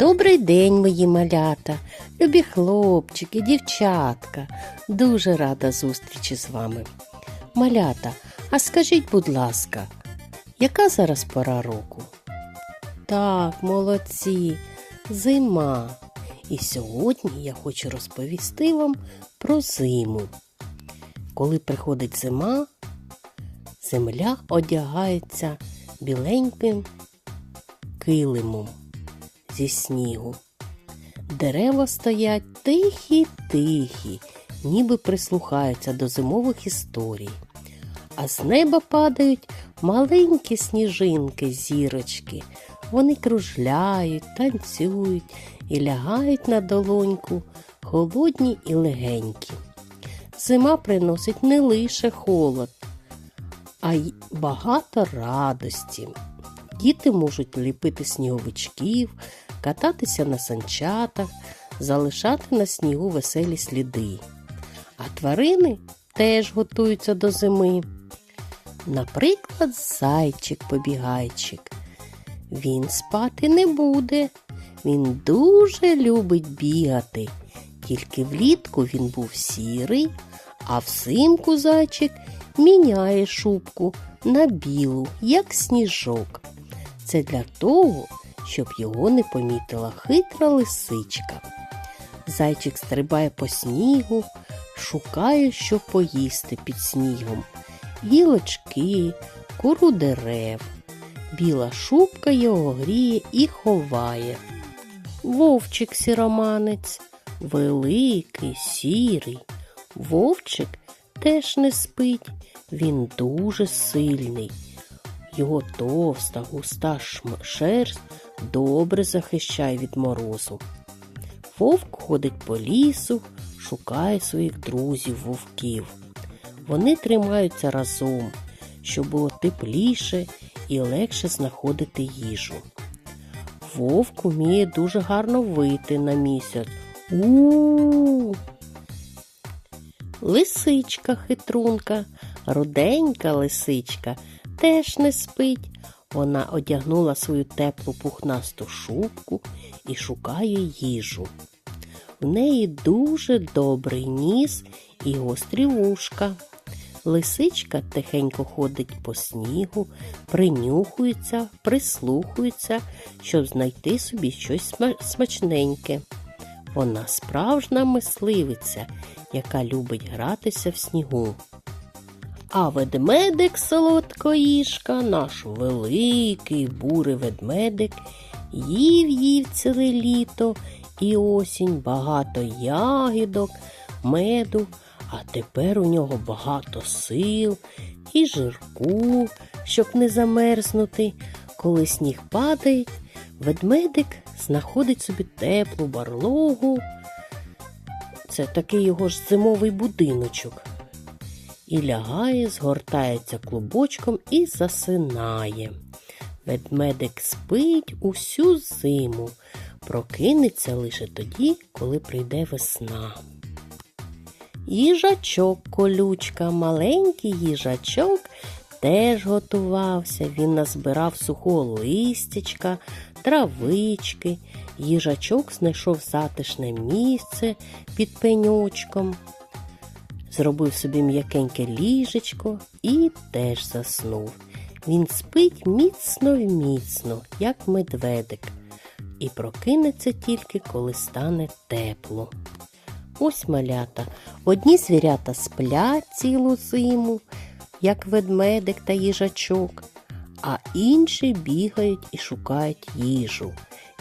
Добрий день, мої малята, любі хлопчики, дівчатка. Дуже рада зустрічі з вами. Малята, а скажіть, будь ласка, яка зараз пора року? Так, молодці, зима. І сьогодні я хочу розповісти вам про зиму. Коли приходить зима, земля одягається біленьким килимом зі снігу. Дерева стоять тихі-тихі, ніби прислухаються до зимових історій. А з неба падають маленькі сніжинки, зірочки. Вони кружляють, танцюють і лягають на долоньку, холодні і легенькі. Зима приносить не лише холод, а й багато радості. Діти можуть ліпити сніговичків, кататися на санчатах, залишати на снігу веселі сліди. А тварини теж готуються до зими. Наприклад, зайчик-побігайчик. Він спати не буде. Він дуже любить бігати. Тільки влітку він був сірий, а взимку зайчик міняє шубку на білу, як сніжок. Це для того, щоб його не помітила хитра лисичка. Зайчик стрибає по снігу, шукає, що поїсти під снігом. Гілочки, кору дерев. Біла шубка його гріє і ховає. Вовчик сіроманець, великий, сірий. Вовчик теж не спить, він дуже сильний. Його товста, густа шерсть добре захищає від морозу. Вовк ходить по лісу, шукає своїх друзів вовків. Вони тримаються разом, щоб було тепліше і легше знаходити їжу. Вовк вміє дуже гарно вийти на місяць. У. Лисичка хитрунка, руденька лисичка теж не спить. Вона одягнула свою теплу пухнасту шубку і шукає їжу. В неї дуже добрий ніс і гострі вушка. Лисичка тихенько ходить по снігу, принюхується, прислухається, щоб знайти собі щось смачненьке. Вона справжня мисливиця, яка любить гратися в снігу. А ведмедик солодкоїжка, наш великий бурий ведмедик, їв їв ціле літо і осінь багато ягідок, меду, а тепер у нього багато сил і жирку, щоб не замерзнути. Коли сніг падає, ведмедик знаходить собі теплу барлогу. Це такий його ж зимовий будиночок і лягає, згортається клубочком і засинає. Ведмедик спить усю зиму, прокинеться лише тоді, коли прийде весна. Їжачок колючка, маленький їжачок теж готувався. Він назбирав сухого листячка, травички. Їжачок знайшов затишне місце під пеньочком зробив собі м'якеньке ліжечко і теж заснув. Він спить міцно міцно, як медведик, і прокинеться тільки, коли стане тепло. Ось малята. Одні звірята сплять цілу зиму, як ведмедик та їжачок, а інші бігають і шукають їжу,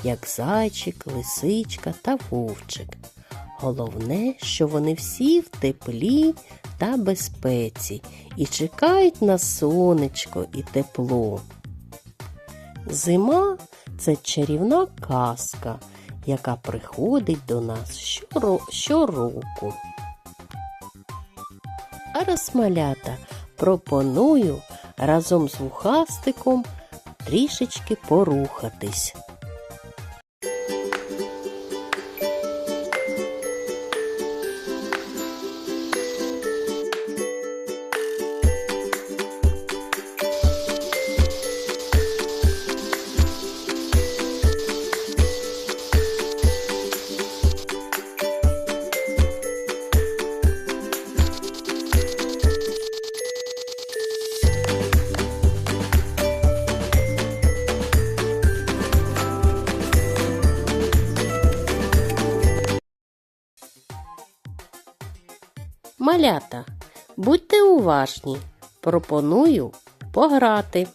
як зайчик, лисичка та вовчик. Головне, що вони всі в теплі та безпеці і чекають на сонечко і тепло. Зима це чарівна казка, яка приходить до нас щоро- щороку. А розмалята пропоную разом з вухастиком трішечки порухатись. Малята, будьте уважні. Пропоную пограти.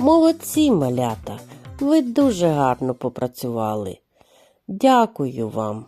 Молодці, малята, ви дуже гарно попрацювали. Дякую вам.